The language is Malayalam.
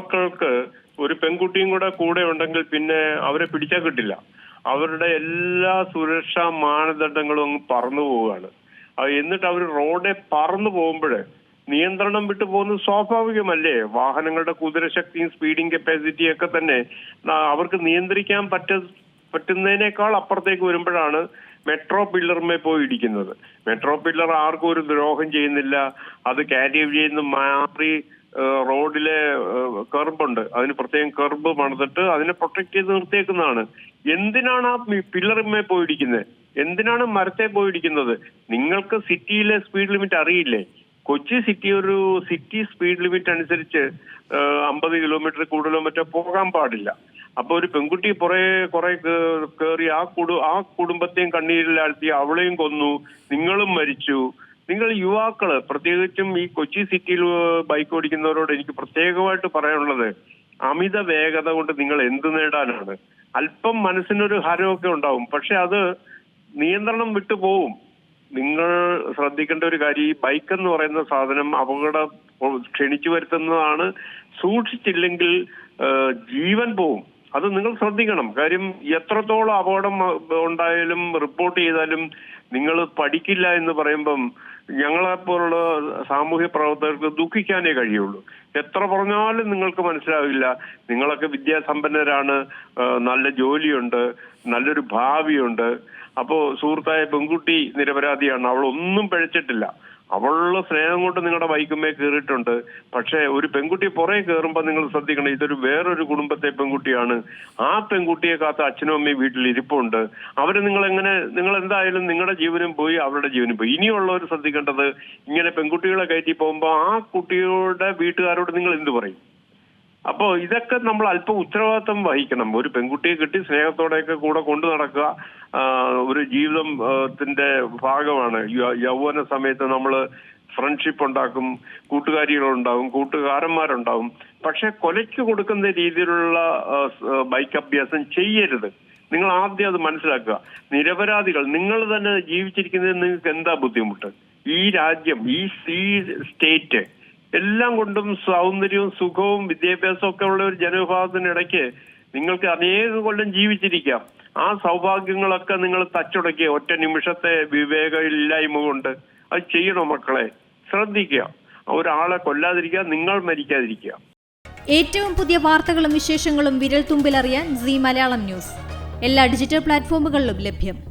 യുവാക്കൾക്ക് ഒരു പെൺകുട്ടിയും കൂടെ കൂടെ ഉണ്ടെങ്കിൽ പിന്നെ അവരെ പിടിച്ചാൽ കിട്ടില്ല. അവരുടെ എല്ലാ സുരക്ഷാ മാനദണ്ഡങ്ങളും അങ്ങ് പറന്നു പോവുകയാണ്. എന്നിട്ട് അവർ റോഡെ പറന്നു പോകുമ്പോൾ നിയന്ത്രണം വിട്ടു പോകുന്നത് സ്വാഭാവികമല്ലേ? വാഹനങ്ങളുടെ കുതിരശക്തിയും സ്പീഡിംഗ് കപ്പാസിറ്റിയും ഒക്കെ തന്നെ അവർക്ക് നിയന്ത്രിക്കാൻ പറ്റ പറ്റുന്നതിനേക്കാൾ അപ്പുറത്തേക്ക് വരുമ്പോഴാണ് മെട്രോ പില്ലറിന്മേ പോയി ഇടിക്കുന്നത് മെട്രോ പില്ലർ ആർക്കും ഒരു ദ്രോഹം ചെയ്യുന്നില്ല. അത് കാരിയർ ചെയ്യുന്ന മാറി റോഡിലെ കർബുണ്ട്. അതിന് പ്രത്യേകം കർബ് പണിതിട്ട് അതിനെ പ്രൊട്ടക്ട് ചെയ്ത് നിർത്തിയേക്കുന്നതാണ്. എന്തിനാണ് ആ പില്ലറിന്മേ പോയിരിക്കുന്നത്? എന്തിനാണ് മരത്തെ പോയിരിക്കുന്നത്? നിങ്ങൾക്ക് സിറ്റിയിലെ സ്പീഡ് ലിമിറ്റ് അറിയില്ലേ? കൊച്ചി സിറ്റി ഒരു സിറ്റി സ്പീഡ് ലിമിറ്റ് അനുസരിച്ച് അമ്പത് കിലോമീറ്റർ കൂടുതലോ മറ്റോ പോകാൻ പാടില്ല. അപ്പൊ ഒരു പെൺകുട്ടി കുറെ കുറെ കയറി ആ കുടു ആ കുടുംബത്തെയും കണ്ണീരിലാഴ്ത്തി അവളെയും കൊന്നു. നിങ്ങളും മരിച്ചു. നിങ്ങൾ യുവാക്കൾ പ്രത്യേകിച്ചും ഈ കൊച്ചി സിറ്റിയിൽ ബൈക്ക് ഓടിക്കുന്നവരോട് എനിക്ക് പ്രത്യേകമായിട്ട് പറയാനുള്ളത് അമിത വേഗത കൊണ്ട് നിങ്ങൾ എന്ത് നേടാനാണ്? അല്പം മനസ്സിനൊരു ഹരമൊക്കെ ഉണ്ടാവും പക്ഷെ അത് നിയന്ത്രണം വിട്ടു പോവും. നിങ്ങൾ ശ്രദ്ധിക്കേണ്ട ഒരു കാര്യം ഈ ബൈക്ക് എന്ന് പറയുന്ന സാധനം അപകടം ക്ഷണിച്ചു വരുത്തുന്നതാണ്. സൂക്ഷിച്ചില്ലെങ്കിൽ ജീവൻ പോവും. അത് നിങ്ങൾ ശ്രദ്ധിക്കണം. കാര്യം എത്രത്തോളം അപകടം ഉണ്ടായാലും റിപ്പോർട്ട് ചെയ്താലും നിങ്ങൾ പഠിക്കില്ല എന്ന് പറയുമ്പം ഞങ്ങളെപ്പോലുള്ള സാമൂഹ്യ പ്രവർത്തകർക്ക് ദുഃഖിക്കാനേ കഴിയുള്ളൂ. എത്ര പറഞ്ഞാലും നിങ്ങൾക്ക് മനസ്സിലാവില്ല. നിങ്ങളൊക്കെ വിദ്യാസമ്പന്നരാണ് നല്ല ജോലിയുണ്ട് നല്ലൊരു ഭാവിയുണ്ട്. അപ്പോ സുഹൃത്തായ പെൺകുട്ടി നിരപരാധിയാണ്. അവൾ ഒന്നും പിഴച്ചിട്ടില്ല. അവളുടെ സ്നേഹം കൊണ്ട് നിങ്ങളുടെ ബൈക്കുമേ കയറിയിട്ടുണ്ട്. പക്ഷേ ഒരു പെൺകുട്ടി പുറകെ കയറുമ്പോൾ നിങ്ങൾ ശ്രദ്ധിക്കണം ഇതൊരു വേറൊരു കുടുംബത്തെ പെൺകുട്ടിയാണ്. ആ പെൺകുട്ടിയെ കാത്ത അച്ഛനും അമ്മയും വീട്ടിൽ ഇരിപ്പുണ്ട്. അവർ നിങ്ങൾ എങ്ങനെ നിങ്ങൾ എന്തായാലും നിങ്ങളുടെ ജീവനും പോയി അവരുടെ ജീവനും പോയി. ഇനിയുള്ളവർ ശ്രദ്ധിക്കേണ്ടത് ഇങ്ങനെ പെൺകുട്ടികളെ കയറ്റി പോകുമ്പോൾ ആ കുട്ടിയുടെ വീട്ടുകാരോട് നിങ്ങൾ എന്ത് പറയും? അപ്പോ ഇതൊക്കെ നമ്മൾ അല്പം ഉത്തരവാദിത്വം വഹിക്കണം. ഒരു പെൺകുട്ടിയെ കിട്ടി സ്നേഹത്തോടെയൊക്കെ കൂടെ കൊണ്ടു നടക്കുക ഒരു ജീവിതത്തിന്റെ ഭാഗമാണ്. യൗവന സമയത്ത് നമ്മൾ ഫ്രണ്ട്ഷിപ്പ് ഉണ്ടാക്കും കൂട്ടുകാരികളുണ്ടാവും കൂട്ടുകാരന്മാരുണ്ടാവും. പക്ഷെ കൊലയ്ക്ക് കൊടുക്കുന്ന രീതിയിലുള്ള ബൈക്ക് അഭ്യാസം ചെയ്യരുത്. നിങ്ങൾ ആദ്യം അത് മനസ്സിലാക്കുക. നിരപരാധികൾ നിങ്ങൾ തന്നെ ജീവിച്ചിരിക്കുന്നതിന് നിങ്ങൾക്ക് എന്താ ബുദ്ധിമുട്ട്? ഈ രാജ്യം ഈ സ്റ്റേറ്റ് എല്ലാം കൊണ്ടും സൗന്ദര്യവും സുഖവും വിദ്യാഭ്യാസവും ഒക്കെ ഉള്ള ഒരു ജനവിഭാഗത്തിനിടയ്ക്ക് നിങ്ങൾക്ക് അനേക കൊല്ലം ജീവിച്ചിരിക്കാം. ആ സൗഭാഗ്യങ്ങളൊക്കെ നിങ്ങൾ തച്ചുടക്കിയ ഒറ്റ നിമിഷത്തെ വിവേകമില്ലായ്മ കൊണ്ട് അത് ചെയ്യണോ മക്കളെ? ശ്രദ്ധിക്കുക. ഒരാളെ കൊല്ലാതിരിക്കുക നിങ്ങൾ മരിക്കാതിരിക്കുക. ഏറ്റവും പുതിയ വാർത്തകളും വിശേഷങ്ങളും വിരൽ തുമ്പിലറിയാൻ സി മലയാളം ന്യൂസ്. എല്ലാ ഡിജിറ്റൽ പ്ലാറ്റ്ഫോമുകളിലും ലഭ്യം.